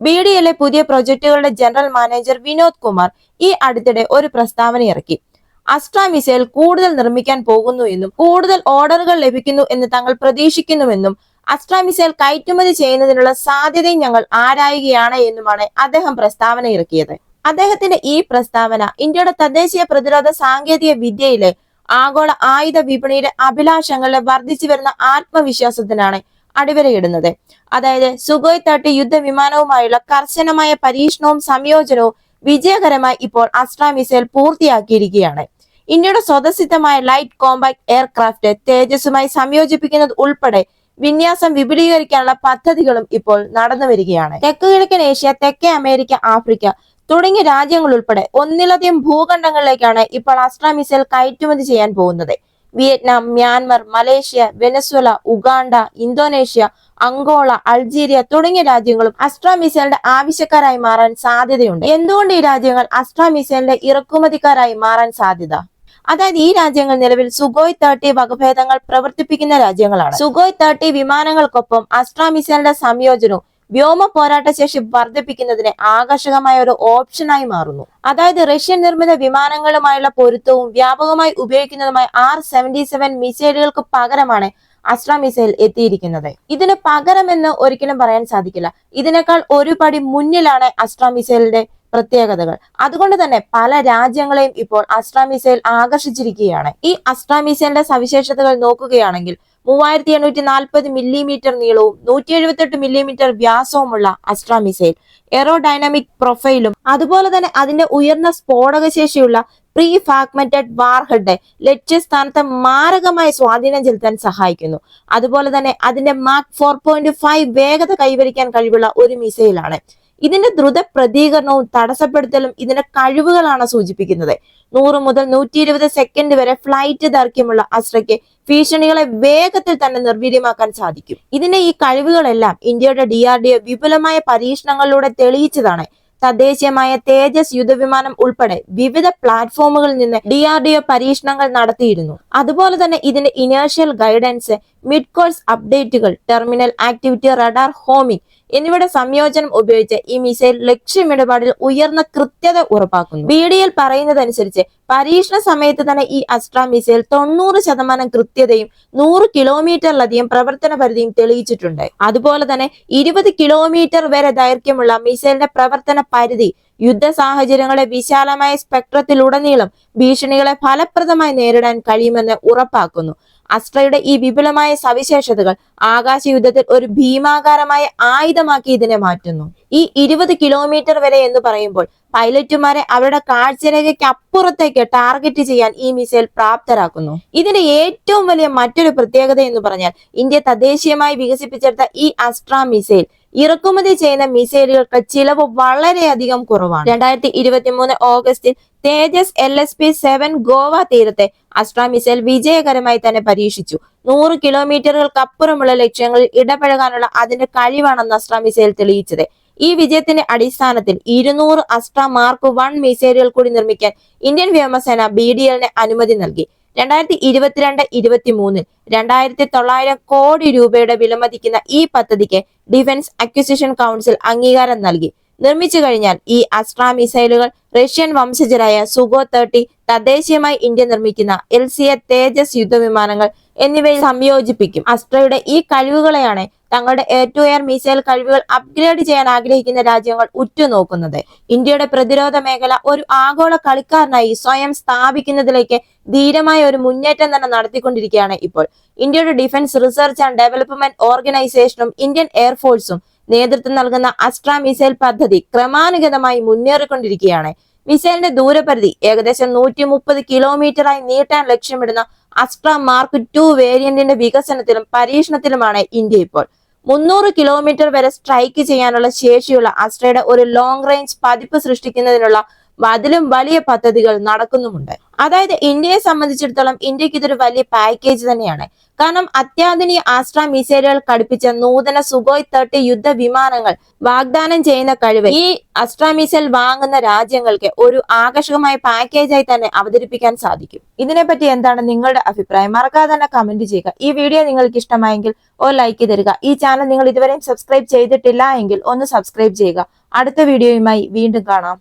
B D L പുതിയ പ്രൊജക്ടുകളുടെ general manager Vinod Kumar ഈ അടുത്തിടെ ഒരു പ്രസ്താവന ഇറക്കി. അസ്ട്ര മിസൈൽ കൂടുതൽ നിർമ്മിക്കാൻ പോകുന്നു എന്നും കൂടുതൽ ഓർഡറുകൾ ലഭിക്കുന്നു എന്ന് തങ്ങൾ പ്രതീക്ഷിക്കുന്നുവെന്നും അസ്ട്ര മിസൈൽ കയറ്റുമതി ചെയ്യുന്നതിനുള്ള സാധ്യതയും ഞങ്ങൾ ആരായുകയാണ് എന്നുമാണ് അദ്ദേഹം പ്രസ്താവന ഇറക്കിയത്. അദ്ദേഹത്തിന്റെ ഈ പ്രസ്താവന ഇന്ത്യയുടെ തദ്ദേശീയ പ്രതിരോധ സാങ്കേതിക വിദ്യയിലെ ആഗോള ആയുധ വിപണിയുടെ അഭിലാഷങ്ങളിലെ വർദ്ധിച്ചു വരുന്ന ആത്മവിശ്വാസത്തിനാണ് അടിവരയിടുന്നത്. അതായത് സുഗോയ് തേർട്ടി യുദ്ധവിമാനവുമായുള്ള കർശനമായ പരീക്ഷണവും സംയോജനവും വിജയകരമായി ഇപ്പോൾ അസ്ട്ര മിസൈൽ പൂർത്തിയാക്കിയിരിക്കുകയാണ്. ഇന്ത്യയുടെ സ്വതസിദ്ധമായ ലൈറ്റ് കോമ്പാക്ട് എയർക്രാഫ്റ്റ് തേജസ്സുമായി സംയോജിപ്പിക്കുന്നത് ഉൾപ്പെടെ വിന്യാസം വിപുലീകരിക്കാനുള്ള പദ്ധതികളും ഇപ്പോൾ നടന്നു വരികയാണ്. തെക്ക് കിഴക്കൻ ഏഷ്യ തെക്കേ അമേരിക്ക ആഫ്രിക്ക തുടങ്ങിയ രാജ്യങ്ങൾ ഉൾപ്പെടെ ഒന്നിലധികം ഭൂഖണ്ഡങ്ങളിലേക്കാണ് ഇപ്പോൾ അസ്ട്ര മിസൈൽ കയറ്റുമതി ചെയ്യാൻ പോകുന്നത്. Vietnam Myanmar Malaysia Venezuela Uganda Indonesia Angola Algeria തുടങ്ങിയ രാജ്യങ്ങളും അസ്ട്രാ മിസൈലിന്റെ ആവശ്യക്കാരായി മാറാൻ സാധ്യതയുണ്ട്. എന്തുകൊണ്ട് ഈ രാജ്യങ്ങൾ അസ്ട്രാ മിസൈലിന്റെ ഇറക്കുമതിക്കാരായി മാറാൻ സാധ്യത? അതായത് ഈ രാജ്യങ്ങൾ നിലവിൽ സുഗോയ് തേർട്ടി വകഭേദങ്ങൾ പ്രവർത്തിപ്പിക്കുന്ന രാജ്യങ്ങളാണ്. സുഗോയ് തേർട്ടി വിമാനങ്ങൾക്കൊപ്പം അസ്ട്രാ മിസൈലിന്റെ സംയോജനവും വ്യോമ പോരാട്ട ശേഷി വർദ്ധിപ്പിക്കുന്നതിന് ആകർഷകമായ ഒരു ഓപ്ഷനായി മാറുന്നു. അതായത് റഷ്യൻ നിർമ്മിത വിമാനങ്ങളുമായുള്ള പൊരുത്തവും വ്യാപകമായി ഉപയോഗിക്കുന്നതുമായ ആർ സെവന്റി സെവൻ മിസൈലുകൾക്ക് പകരമാണ് അസ്ട്ര മിസൈൽ എത്തിയിരിക്കുന്നത്. ഇതിന് പകരമെന്ന് ഒരിക്കലും പറയാൻ സാധിക്കില്ല. ഇതിനേക്കാൾ ഒരു പടി മുന്നിലാണ് അസ്ട്ര മിസൈലിന്റെ പ്രത്യേകതകൾ. അതുകൊണ്ട് തന്നെ പല രാജ്യങ്ങളെയും ഇപ്പോൾ അസ്ട്ര മിസൈൽ ആകർഷിച്ചിരിക്കുകയാണ്. ഈ അസ്ട്ര മിസൈലിന്റെ സവിശേഷതകൾ നോക്കുകയാണെങ്കിൽ മൂവായിരത്തി എണ്ണൂറ്റി നാൽപ്പത് മില്ലിമീറ്റർ നീളവും നൂറ്റി എഴുപത്തെട്ട് മില്ലിമീറ്റർ വ്യാസവുമുള്ള അസ്ട്ര മിസൈൽ. എറോഡൈനാമിക് പ്രൊഫൈലും അതുപോലെ തന്നെ അതിന്റെ ഉയർന്ന സ്ഫോടക ശേഷിയുള്ള പ്രീ ഫാഗ്മെന്റഡ് വാർഹെഡ് ലക്ഷ്യസ്ഥാനത്തെ മാരകമായി സ്വാധീനം ചെലുത്താൻ സഹായിക്കുന്നു. അതുപോലെ തന്നെ അതിന്റെ മാക് ഫോർ പോയിന്റ് ഫൈവ് വേഗത കൈവരിക്കാൻ കഴിവുള്ള ഒരു മിസൈലാണ്. ഇതിന്റെ ദ്രുത പ്രതികരണവും തടസ്സപ്പെടുത്തലും ഇതിന്റെ കഴിവുകളാണ് സൂചിപ്പിക്കുന്നത്. നൂറ് മുതൽ നൂറ്റി ഇരുപത് സെക്കൻഡ് വരെ ഫ്ലൈറ്റ് ദൈർഘ്യമുള്ള അസ്ത്രയ്ക്ക് ഭീഷണികളെ വേഗത്തിൽ തന്നെ നിർവീര്യമാക്കാൻ സാധിക്കും. ഇതിന്റെ ഈ കഴിവുകളെല്ലാം ഇന്ത്യയുടെ ഡി ആർ ഡി വിപുലമായ പരീക്ഷണങ്ങളിലൂടെ തെളിയിച്ചതാണ്. തദ്ദേശീയമായ തേജസ് യുദ്ധവിമാനം ഉൾപ്പെടെ വിവിധ പ്ലാറ്റ്ഫോമുകളിൽ നിന്ന് ഡി ആർ ഡി ഒ പരീക്ഷണങ്ങൾ നടത്തിയിരുന്നു. അതുപോലെ തന്നെ ഇതിന്റെ ഇനേഴ്ഷ്യൽ ഗൈഡൻസ് മിഡ് കോഴ്സ് അപ്ഡേറ്റുകൾ ടെർമിനൽ ആക്ടിവിറ്റി റഡാർ ഹോമിംഗ് എന്നിവയുടെ സംയോജനം ഉപയോഗിച്ച് ഈ മിസൈൽ ലക്ഷ്യമിടപാടിൽ ഉയർന്ന കൃത്യത ഉറപ്പാക്കുന്നു. ബി ഡി എൽ പറയുന്നതനുസരിച്ച് പരീക്ഷണ സമയത്ത് തന്നെ ഈ അസ്ട്ര മിസൈൽ തൊണ്ണൂറ് ശതമാനം കൃത്യതയും നൂറ് കിലോമീറ്ററിലധികം പ്രവർത്തന പരിധിയും തെളിയിച്ചിട്ടുണ്ട്. അതുപോലെ തന്നെ ഇരുപത് കിലോമീറ്റർ വരെ ദൈർഘ്യമുള്ള മിസൈലിന്റെ പ്രവർത്തന പരിധി യുദ്ധ സാഹചര്യങ്ങളെ വിശാലമായ സ്പെക്ട്രത്തിലുടനീളം ഭീഷണികളെ ഫലപ്രദമായി നേരിടാൻ കഴിയുമെന്ന് ഉറപ്പാക്കുന്നു. അസ്ട്രയുടെ ഈ വിപുലമായ സവിശേഷതകൾ ആകാശ യുദ്ധത്തിൽ ഒരു ഭീമാകാരമായ ആയുധമാക്കി ഇതിനെ മാറ്റുന്നു. ഈ ഇരുപത് കിലോമീറ്റർ വരെ എന്ന് പറയുമ്പോൾ പൈലറ്റുമാരെ അവരുടെ കാഴ്ചരേഖയ്ക്ക് അപ്പുറത്തേക്ക് ടാർഗറ്റ് ചെയ്യാൻ ഈ മിസൈൽ പ്രാപ്തരാക്കുന്നു. ഇതിന്റെ ഏറ്റവും വലിയ മറ്റൊരു പ്രത്യേകത എന്ന് പറഞ്ഞാൽ ഇന്ത്യ തദ്ദേശീയമായി വികസിപ്പിച്ചെടുത്ത ഈ അസ്ട്ര മിസൈൽ ഇറക്കുമതി ചെയ്യുന്ന മിസൈലുകൾക്ക് ചിലവ് വളരെയധികം കുറവാണ്. രണ്ടായിരത്തി ഇരുപത്തി മൂന്ന് ഓഗസ്റ്റിൽ Tejas L S P seven Goa തീരത്തെ അസ്ട്ര മിസൈൽ വിജയകരമായി തന്നെ പരീക്ഷിച്ചു. നൂറ് കിലോമീറ്ററുകൾക്കപ്പുറമുള്ള ലക്ഷ്യങ്ങളിൽ ഇടപഴകാനുള്ള അതിന്റെ കഴിവാണെന്ന് അസ്ട്ര മിസൈൽ തെളിയിച്ചത്. ഈ വിജയത്തിന്റെ അടിസ്ഥാനത്തിൽ ഇരുന്നൂറ് അസ്ട്ര മാർക്ക് വൺ മിസൈലുകൾ കൂടി നിർമ്മിക്കാൻ ഇന്ത്യൻ വ്യോമസേന ബി ഡി അനുമതി നൽകി. രണ്ടായിരത്തി ഇരുപത്തിരണ്ട് ഇരുപത്തി മൂന്നിൽ രണ്ടായിരത്തി തൊള്ളായിരം കോടി രൂപയുടെ വിലമതിക്കുന്ന ഈ പദ്ധതിക്ക് ഡിഫൻസ് അക്വിസിഷൻ കൗൺസിൽ അംഗീകാരം നൽകി. നിർമ്മിച്ചു കഴിഞ്ഞാൽ ഈ അസ്ട്ര മിസൈലുകൾ റഷ്യൻ വംശജരായ സുഗോ തേർട്ടി തദ്ദേശീയമായി ഇന്ത്യ നിർമ്മിക്കുന്ന എൽ സി എ തേജസ് യുദ്ധവിമാനങ്ങൾ എന്നിവയിൽ സംയോജിപ്പിക്കും. അസ്ട്രയുടെ ഈ കഴിവുകളെയാണ് തങ്ങളുടെ എയർ ടു എയർ മിസൈൽ കഴിവുകൾ അപ്ഗ്രേഡ് ചെയ്യാൻ ആഗ്രഹിക്കുന്ന രാജ്യങ്ങൾ ഉറ്റുനോക്കുന്നത്. ഇന്ത്യയുടെ പ്രതിരോധ മേഖല ഒരു ആഗോള കളിക്കാരനായി സ്വയം സ്ഥാപിക്കുന്നതിലേക്ക് ധീരമായ ഒരു മുന്നേറ്റം തന്നെ നടത്തിക്കൊണ്ടിരിക്കുകയാണ് ഇപ്പോൾ. ഇന്ത്യയുടെ ഡിഫൻസ് റിസർച്ച് ആൻഡ് ഡെവലപ്മെന്റ് ഓർഗനൈസേഷനും ഇന്ത്യൻ എയർഫോഴ്സും നേതൃത്വം നൽകുന്ന അസ്ട്ര മിസൈൽ പദ്ധതി ക്രമാനുഗതമായി മുന്നേറിക്കൊണ്ടിരിക്കുകയാണ്. മിസൈലിന്റെ ദൂരപരിധി ഏകദേശം നൂറ്റി മുപ്പത് കിലോമീറ്ററായി നീട്ടാൻ ലക്ഷ്യമിടുന്ന അസ്ട്ര മാർക്ക് ടു വേരിയന്റിന്റെ വികസനത്തിലും പരീക്ഷണത്തിലുമാണ് ഇന്ത്യ ഇപ്പോൾ. മുന്നൂറ് കിലോമീറ്റർ വരെ സ്ട്രൈക്ക് ചെയ്യാനുള്ള ശേഷിയുള്ള അസ്ട്രയുടെ ഒരു ലോങ് റേഞ്ച് പതിപ്പ് സൃഷ്ടിക്കുന്നതിനുള്ള അതിലും വലിയ പദ്ധതികൾ നടക്കുന്നുമുണ്ട്. അതായത് ഇന്ത്യയെ സംബന്ധിച്ചിടത്തോളം ഇന്ത്യയ്ക്ക് ഇതൊരു വലിയ പാക്കേജ് തന്നെയാണ്. കാരണം അത്യാധുനിക ആസ്ട്ര മിസൈലുകൾ ഘടിപ്പിച്ച നൂതന സുഗോയ് തേർട്ടി യുദ്ധ വിമാനങ്ങൾ വാഗ്ദാനം ചെയ്യുന്ന കഴിവ് ഈ അസ്ട്ര മിസൈൽ വാങ്ങുന്ന രാജ്യങ്ങൾക്ക് ഒരു ആകർഷകമായ പാക്കേജായി തന്നെ അവതരിപ്പിക്കാൻ സാധിക്കും. ഇതിനെപ്പറ്റി എന്താണ് നിങ്ങളുടെ അഭിപ്രായം? മറക്കാതെ തന്നെ കമന്റ് ചെയ്യുക. ഈ വീഡിയോ നിങ്ങൾക്ക് ഇഷ്ടമായെങ്കിൽ ഒരു ലൈക്ക് തരിക. ഈ ചാനൽ നിങ്ങൾ ഇതുവരെയും സബ്സ്ക്രൈബ് ചെയ്തിട്ടില്ല എങ്കിൽ ഒന്ന് സബ്സ്ക്രൈബ് ചെയ്യുക. അടുത്ത വീഡിയോയുമായി വീണ്ടും കാണാം.